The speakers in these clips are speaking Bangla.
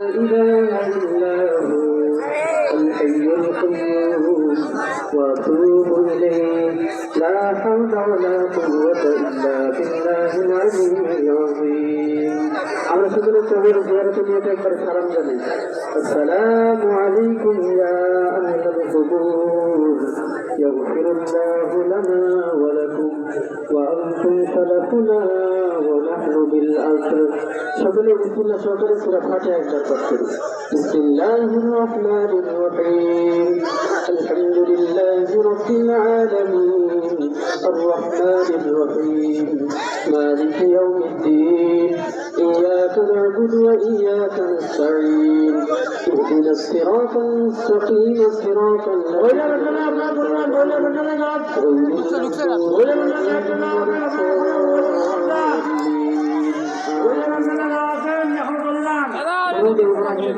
إله إلا هو الحي القيوم وأتوب إليه لا حول ولا قوة إلا بالله العلي العظيم আমরা সকলে কবির জিয়ারতে নিয়ে একবার সালাম জানি আসসালামু আলাইকুম ইয়া আহলাল কুবুর يغفر الله لنا ولكم وأنتم سلفنا ونحن بالأسر সকলে বিসমিল্লাহ সহকারে সূরা ফাতিহা একবার পাঠ করি বিসমিল্লাহির রহমানির রহিম আলহামদুলিল্লাহি রাব্বিল আলামিন الرحمن الرحيم مالك يوم الدين إياك نعبد وإياك نستعين اهدنا الصراط المستقيم صراط الذين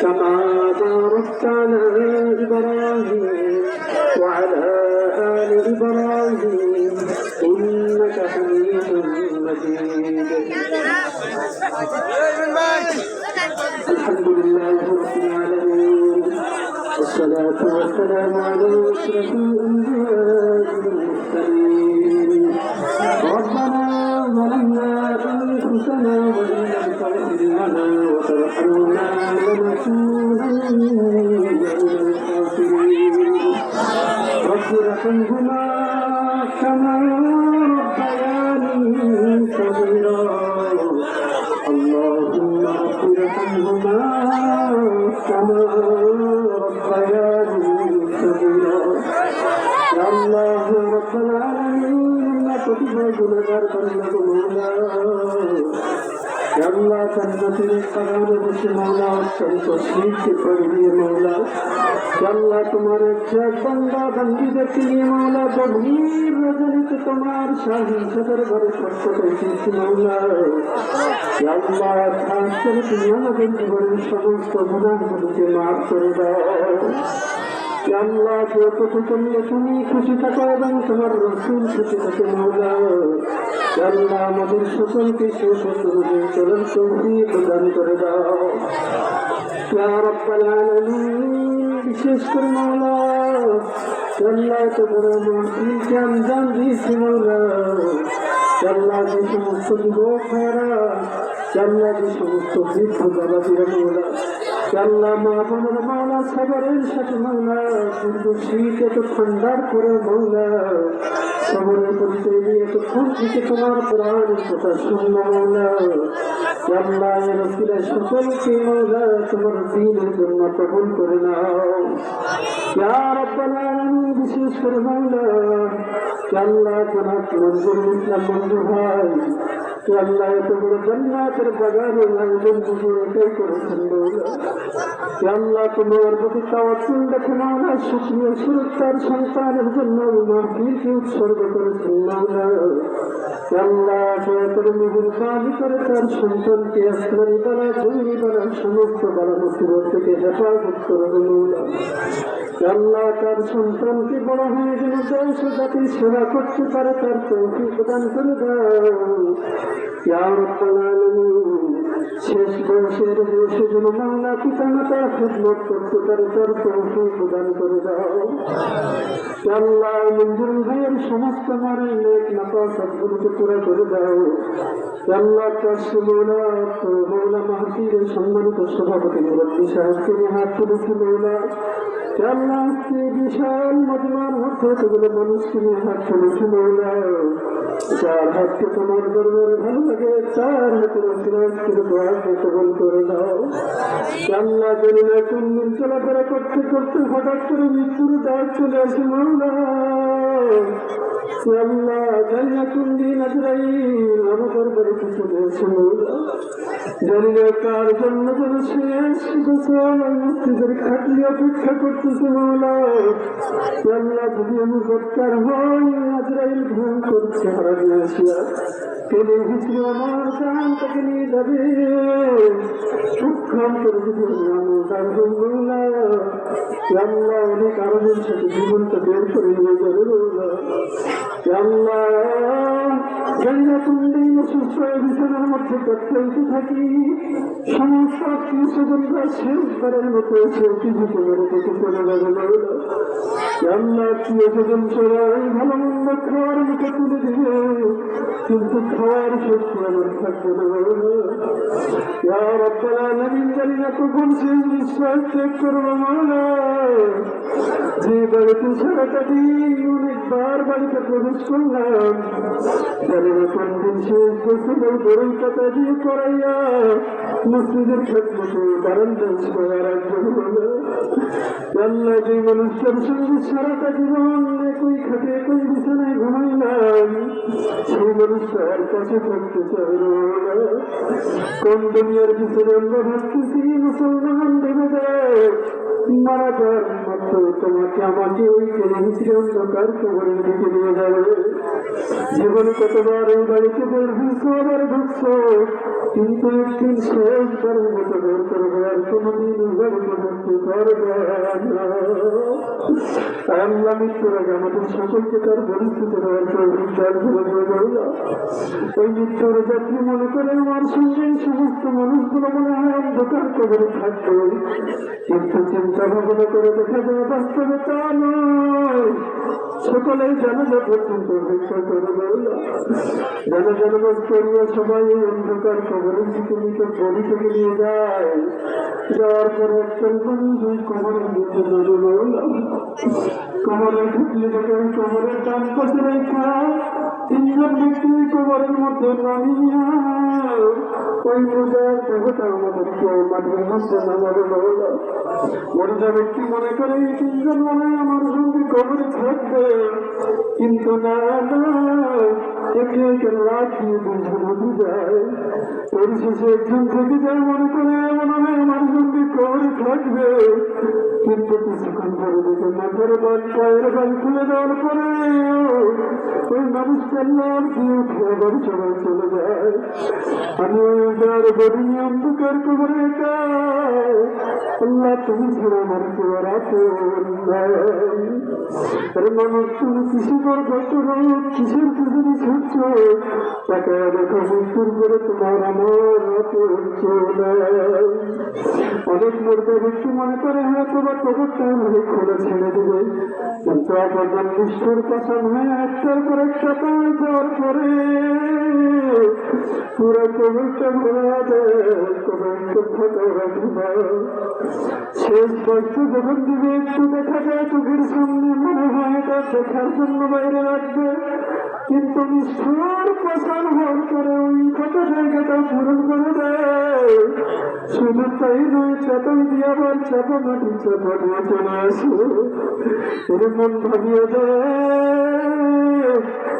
كما باركت على إبراهيم وعلى آل إبراهيم إنك حميد مجيد. الحمد لله رب العالمين والصلاة والسلام على أشرف الأنبياء والمرسلين. ربنا ظلمنا أنفسنا وإن لم تغفر لنا رب ارحمهما كما ربياني صغيرا اللهم رب ارحمهما كما ربياني صغيرا يا الله رب العالمين अल्लाह तदबतन कदम से मौला और सभी को सीख के पढ़ लिए मौला अल्लाह तुम्हारे जग बंदा बंदी के लिए मौला गंभीर रजनित तुम्हार शाही सदर भर सबको कैसी थी मौला अल्लाह खास कर दुनिया में बड़ी समस्त गुनाह के माफ कर दो আল্লাহ যতটুকু করলে তুমি, খুশি থাকো এবং তোমার রসুল খুশি থাকে, মাওলা। আল্লাহ আমাদের সকলকে সুস্থ চরণ সৌখী প্রদান করে দাও। বিশেষ করে মাওলা। আল্লাহ তো বড় মহিলকে আঞ্জাম দিয়েছি মাওলা। আল্লাহ যে সমস্ত যুবক ভাইরা বৃদ্ধ মাওলা। আল্লাহ মা বোনের মাওলা সবরের সাথে মাওলা, কিন্তু শীত এত ঠান্ডার করে মাওলা সবরের পরিচয় দিয়ে এতক্ষণ থেকে তোমার কোরআনের কথা শুনলো মাওলা। বিশেষ করে মাওলা, আল্লাহ তোমার মঞ্জুর হয় আল্লাহ এত বড় জান্নাতের বাগানে আয়োজন বুঝে এটাই করেছেন আল্লাহ তোমার প্রতি তাওয়াক্কুল দেখে মাওলা শুকরিয়া সুরক্ষার সন্তানের জন্য মাহফিলকে উৎসর্গ করেছেন মাওলা আল্লাহ দয়া করে সমস্ত আল্লাহ তার সন্তানকে বড় হয়ে যেন দেশ জাতির সেবা করতে পারে, তার তৌফিক প্রদান করে দাও। শেষ বয়সের বয়সে যেন মাওলা পিতা মাতা খেদমত করতে পারে তার তৌফিক প্রদান করে দাও আল্লাহ মঞ্জুর ভাইয়ের সমস্ত মারের নেক নাপা সবগুলোকে পুরা করে দাও আল্লাহ তার মৌলা মৌলা মাহাতির সম্মানিত সভাপতি মুরব্বী সাহেবকে হাত তুলেছি মৌলা আজকে বিশাল মজমার মধ্যে সেগুলো মানুষকে নিয়ে হাত তুলেছি মৌলা। হাতকে তোমার দরবারে ভালো লাগে তার হাতে রসিরাজকে দোয়াকে কবল করে দাও জানলা চলাফেরা করতে করতে হঠাৎ করে মৃত্যুর দাঁড় চলে আল্লাহ জানি না কোন দিন আজরাইল আমাদের বাড়িতে চলে এসে জানি না কার জন্য যেন শেষ গোসল মসজিদের খাটলি অপেক্ষা করতেছে মৌলা আল্লাহ যদি আমি আমার করে জীবনটা বের করে নিয়ে যাবে। বিছানার মধ্যে প্রত্যেকে থাকি। সমস্ত আত্মীয় স্বজনরা শেষবারের মতো সেলফি দিতে মেরে থেকে চলে যাবে মৌলা আত্মীয় খাওয়ার আমার শেষ মৌলা যে অনেকবার বাড়িতে প্রবেশ করলাম জানি না দিন শেষ কথা দিয়ে করাইয়া মসজিদের ক্ষেত্রে বারান্দা করে রাখবেন বলে আল্লাহ যে মানুষটার সঙ্গে সারাটা জীবন একই খাটে একই বিছানায় ঘুমাইলাম, সেই মানুষটার কাছে থাকতে চাই। কোন দুনিয়ার মুসলমান ভেবে দেয় মারা যাওয়ার মাত্র তোমাকে আমাকে ওই হিসেবে অন্ধকার কবরের দিকে কতবার এই বাড়িতে বের কিন্তু একদিন শেষ মতো করে করে সঙ্গে সমস্ত মানুষগুলো মনে হয় অন্ধকার কবরে থাকবে। কিন্তু চিন্তা ভাবনা করে দেখা যায় বাস্তবে তা নয়। সকলেই জানাজা পর্যন্ত অপেক্ষা করে রইল সবাই অন্ধকার কবরের দিকে নিতে বড়ি থেকে নিয়ে যায় যাওয়ার পরে একজন মানুষ ওই কবরের নিচে নজর রেখা তিনজন ব্যক্তি কোমরের মধ্যে নামিয়া ওই ব্যক্তি মনে করে এই তিনজন মনে আমার সঙ্গে কবরে কিন্তু না একে একে রাত দিয়ে যায় পরিশেষে একজন থেকে যায় মনে করে মনে হয় আমার কবরে থাকবে। কিন্তু কিছুক্ষণ পরে পায়ের বাল খুলে দেওয়ার পরে ওই চলে যায়। আমি উদার বড়ি অন্ধকার কবরে একা। আল্লাহ, তুমি ছাড়া আমার তোর কিসের পিছনে ছুটছ? তাকে দেখো, মৃত্যুর করে তোমার আমার নাই। অনেক মূর্ত ব্যক্তি মনে করে হ্যাঁ তোমার কবরটা আমাকে খোলা ছেড়ে দেবে। কিন্তু একজন নিষ্ঠুর পছন্দ হয়ে একটার পর একটা যাওয়ার পরে পুরো ফাঁকা রাখবে শেষ কষ্ট যখন দিবে, একটু দেখা যায়, চোখের সামনে মনে হয় এটা দেখার জন্য বাইরে রাখবে কিন্তু নিষ্ঠুর পছন্দ হওয়ার পরে ওই ফাঁকা জায়গাটা পূরণ করে তাই নয় চাপাই দিয়ে আবার চাপা মাটি চাপা দিয়ে চলে আসে। এরকম ভাবিয়ে দেয়।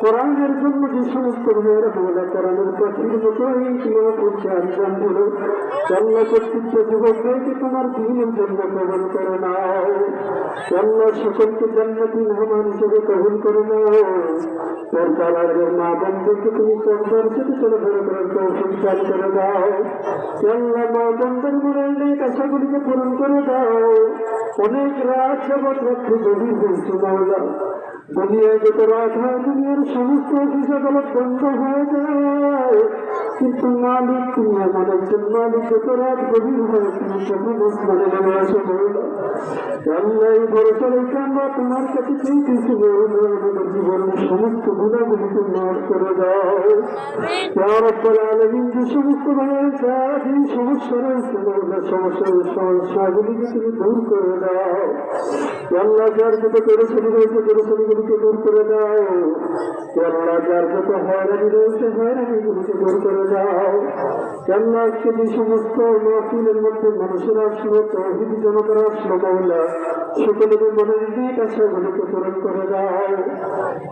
কোরআনের জন্য যে সমস্ত মেয়েরা মহিলা কোরআনের পাখির মতো এই মাহফিলকে আঞ্জাম দিল আল্লাহ প্রত্যেক যুবক ভাইকে তোমার দিনের জন্য কবল করে নাও। আল্লাহ সকলকে জান্নাতি মেহমান হিসেবে কবল করে নাও। কালারের মা বন্ধুকে তুমি পর্দার সাথে চলে ধরে করার তৌফিক দান করে দাও। আল্লাহ মা পূরণ করে দাও। অনেক রাত দুনিয়ায় যত রাত হয় দুনিয়ার সমস্ত অফিস আদালত বন্ধ হয়ে যায়। কিন্তু মালিক তুমি এমন একজন মালিক রাত গভীর হয় তুমি মানে নেমে আসো মাওলা আল্লাহ এই ভরসা রেখে আমরা তোমার কাছে চেয়েছি আমাদের জীবন জীবনের সমস্ত গুণাগুলিকে মাফ করে দাও ইয়া রব্বাল আলামিন যে সমস্ত ভাইয়ের কাছে সমস্যা রয়েছে সমস্যার সমস্যাগুলিকে তুমি দূর করে দাও ইয়া আল্লাহ যার যত পেরেছানি রয়েছে পেরেছানিগুলিকে দূর করে দাও যার যত হয়রানি রয়েছে হয়রানিগুলিকে দূর করে আল্লাহ আজকে যে মধ্যে মানুষেরা আসলো তহিদ দিক আশাগুলিকে পূরণ করে দাও।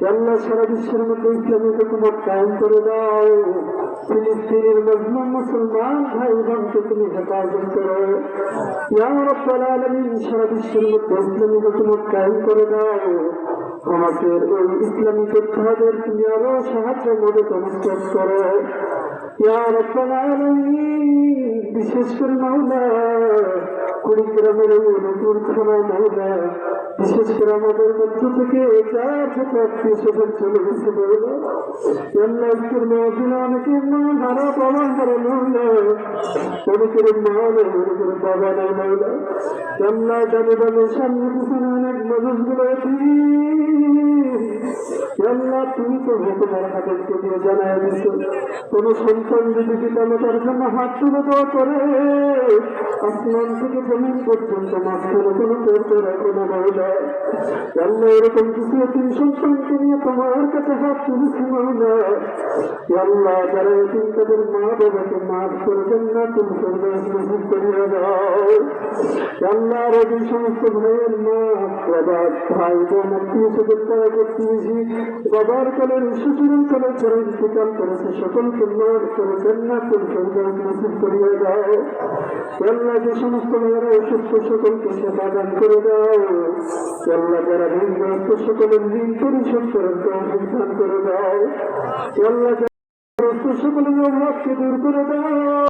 আল্লাহ সারা বিশ্বের মধ্যে ইসলামী হুকুমত কায়েম করে দাও। ফিলিস্তিনের মুসলমান ভাই বোনকে তুমি হেফাজত করো। সারা বিশ্বের মধ্যে ইসলামী হুকুমত কায়েম করে দাও। আমাদের ওই ইসলামী যোদ্ধাদের তুমি আরও সাহায্য মদত অনুষ্ঠিত করো। বিশেষ করে মাওলা, কুড়িগ্রামের নতুন খানা মাওলা, বিশেষ করে আমাদের মধ্য থেকে যার সাথে আত্মীয় স্বজন চলে গেছে আল্লাহ আজকের মাহফিলে অনেকে মা হারা বাবা হারা মাওলা। অনেকের মা নেই অনেকের বাবা নেই মাওলা। আল্লাহ জানে জানে সামনে পিছনে অনেক মানুষগুলো আল্লাহ, তুমি তো হাতেরকে দিয়ে জানাই দিছো। কোন সন্তান যদি পিতা মাতার জন্য হাত তুলে দেওয়া করে আসমান থেকে জমিন পর্যন্ত মাঝখানে কোনো করতে রাখো না। মহিলা আল্লাহ এরকম কিছু তিন সন্তানকে নিয়ে তোমার কাছে হাত তুলেছি মহিলা আল্লাহ যারা এদিন তাদের মা বাবাকে মাফ করে দেন না তুমি সর্বাস নসিব করিয়ে দাও আল্লাহ এই সমস্ত ভাইয়ের মা, বাবা, ভাই, বোন, আত্মীয় তারা করতেছি বাবার কালের শ্বশুরের কালের যারা ইন্তেকাল করেছে, সকলকে মাফ করে দেন না তুমি সর্বাস করিয়ে দাও আল্লাহ যে সমস্ত মেয়েরা অসুস্থ সকলকে সেবা দান করে দাও। আল্লাহ যারা ঋণগ্রস্ত সকলের ঋণ পরিশোধ করার তৌফিক দান করে দাও। আল্লাহ সকলের অভাবকে দূর করে দাও।